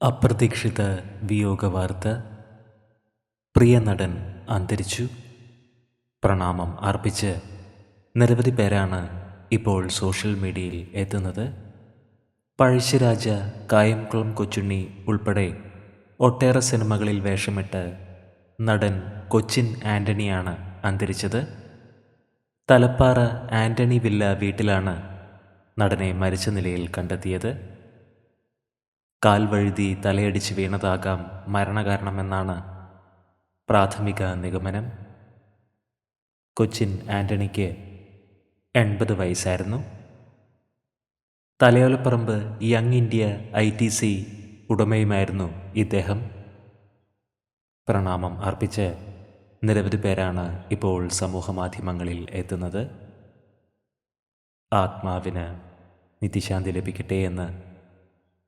അപ്രതീക്ഷിത വിയോഗ വാർത്ത പ്രിയ നടൻ അന്തരിച്ചു. പ്രണാമം അർപ്പിച്ച് നിരവധി പേരാണ് ഇപ്പോൾ സോഷ്യൽ മീഡിയയിൽ എത്തുന്നത്. പഴശ്ശിരാജ കായംകുളം കൊച്ചുണ്ണി ഉൾപ്പെടെ ഒട്ടേറെ സിനിമകളിൽ വേഷമിട്ട് നടൻ കൊച്ചിൻ ആന്റണിയാണ് അന്തരിച്ചത്. തലപ്പാറ ആന്റണി വില്ല വീട്ടിലാണ് നടനെ മരിച്ച നിലയിൽ കണ്ടെത്തിയത്. കാൽ വഴുതി തലയടിച്ച് വീണതാകാം മരണകാരണമെന്നാണ് പ്രാഥമിക നിഗമനം. കൊച്ചിൻ ആന്റണിക്ക് എൺപത് വയസ്സായിരുന്നു. Thalayolaparambu young India I T C ഉടമയുമായിരുന്നു ഇദ്ദേഹം. പ്രണാമം അർപ്പിച്ച് നിരവധി പേരാണ് ഇപ്പോൾ സമൂഹമാധ്യമങ്ങളിൽ എത്തുന്നത്. ആത്മാവിന് നിത്യശാന്തി ലഭിക്കട്ടെ എന്ന്